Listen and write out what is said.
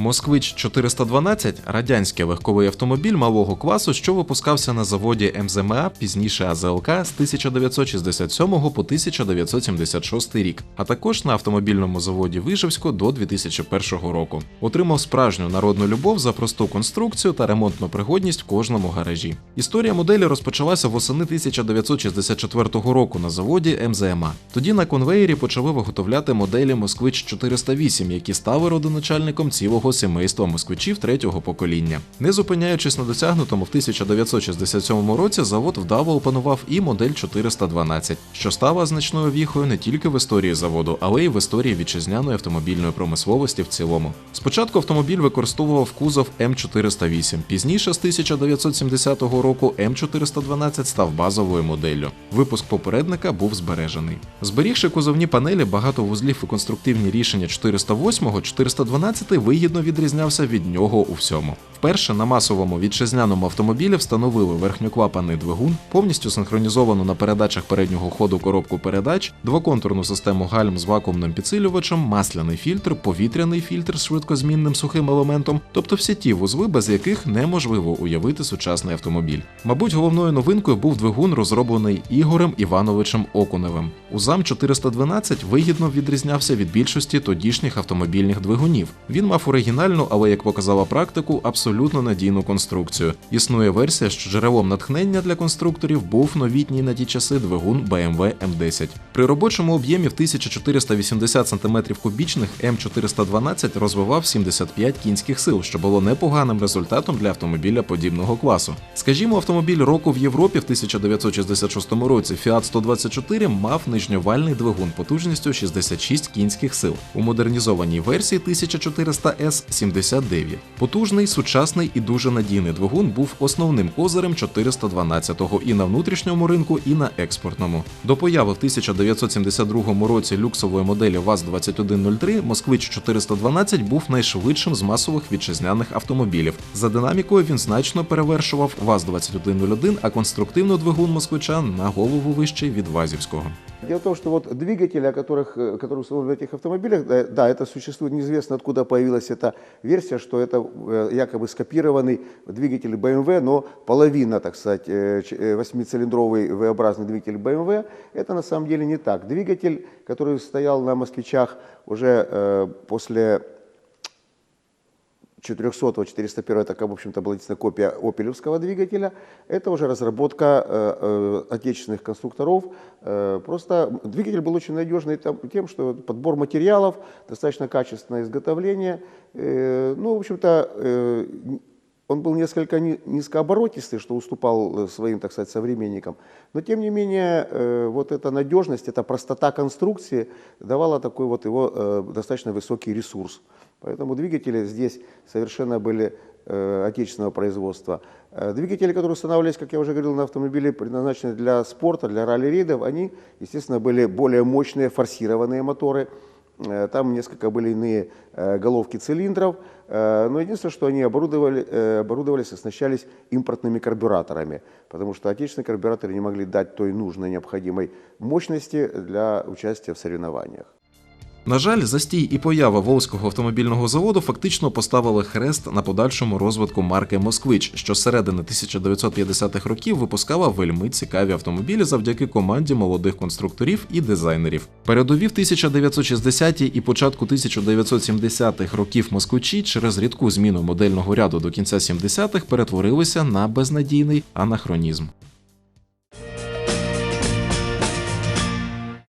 Москвич 412 радянський легковий автомобіль малого класу, що випускався на заводі МЗМА, пізніше АЗЛК з 1967 по 1976 рік, а також на автомобільному заводі Вижевську до 2001 року. Отримав справжню народну любов за просту конструкцію та ремонтну пригодність в кожному гаражі. Історія моделі розпочалася восени 1964 року на заводі МЗМА. Тоді на конвеєрі почали виготовляти моделі Москвич 408, які стали родоначальником цілого сімейства москвичів третього покоління. Не зупиняючись на досягнутому в 1967 році, завод вдало опанував і модель 412, що стала значною віхою не тільки в історії заводу, але й в історії вітчизняної автомобільної промисловості в цілому. Спочатку автомобіль використовував кузов М408, пізніше з 1970 року М412 став базовою моделлю. Випуск попередника був збережений. Зберігши кузовні панелі, багато вузлів і конструктивні рішення 408-го, 412 вигідно відрізнявся від нього у всьому. Вперше на масовому вітчизняному автомобілі встановили верхньоклапаний двигун, повністю синхронізовану на передачах переднього ходу коробку передач, двоконтурну систему гальм з вакуумним підсилювачем, масляний фільтр, повітряний фільтр з швидкозмінним сухим елементом, тобто всі ті вузли, без яких неможливо уявити сучасний автомобіль. Мабуть, головною новинкою був двигун, розроблений Ігорем Івановичем Окуневим. УЗАМ 412 вигідно відрізнявся від більшості тодішніх автомобільних двигунів. Він мав оригінальну, але як показала практику, абсолютно надійну конструкцію. Існує версія, що джерелом натхнення для конструкторів був новітній на ті часи двигун BMW M10. При робочому об'ємі в 1480 см кубічних М412 розвивав 75 кінських сил, що було непоганим результатом для автомобіля подібного класу. Скажімо, автомобіль року в Європі в 1996 році Fiat 124 мав нижньовальний двигун потужністю 66 кінських сил. У модернізованій версії 1400S 79. Потужний, сучасний і дуже надійний двигун був основним козирем 412-го і на внутрішньому ринку, і на експортному. До появи в 1972 році люксової моделі ВАЗ-2103 Москвич 412 був найшвидшим з масових вітчизняних автомобілів. За динамікою він значно перевершував ВАЗ-2101, а конструктивно двигун москвича на голову вищий від ВАЗівського. Дело в том, что вот двигатели, о которых, э, которые установлены в этих автомобилях, да, это существует, неизвестно откуда появилась эта версия, что это э, якобы скопированный двигатель BMW, но половина, так сказать, э, восьмицилиндровый V-образный двигатель BMW, это на самом деле не так. Двигатель, который стоял на москвичах уже после 400 401 это, в общем-то, была единственная копия опелевского двигателя. Это уже разработка э, э, отечественных конструкторов. Э, просто двигатель был очень надежный тем, что подбор материалов, достаточно качественное изготовление. Э, ну, в общем-то, э, он был несколько ни- низкооборотистый, что уступал э, своим, так сказать, современникам. Но, тем не менее, э, вот эта надежность, эта простота конструкции давала такой вот его достаточно высокий ресурс. Поэтому двигатели здесь совершенно были э, отечественного производства. Э, Двигатели, которые устанавливались, как я уже говорил, на автомобиле, предназначенные для спорта, для ралли-рейдов, они, естественно, были более мощные, форсированные моторы. Э, Там несколько были иные э, головки цилиндров, Э, но единственное, что они оборудовали, э, оборудовались, оснащались импортными карбюраторами, потому что отечественные карбюраторы не могли дать той нужной необходимой мощности для участия в соревнованиях. На жаль, застій і поява Волзького автомобільного заводу фактично поставили хрест на подальшому розвитку марки Москвич, що з середини 1950-х років випускала вельми цікаві автомобілі завдяки команді молодих конструкторів і дизайнерів. Передові в 1960-ті і початку 1970-х років москвичі через рідку зміну модельного ряду до кінця 70-х перетворилися на безнадійний анахронізм.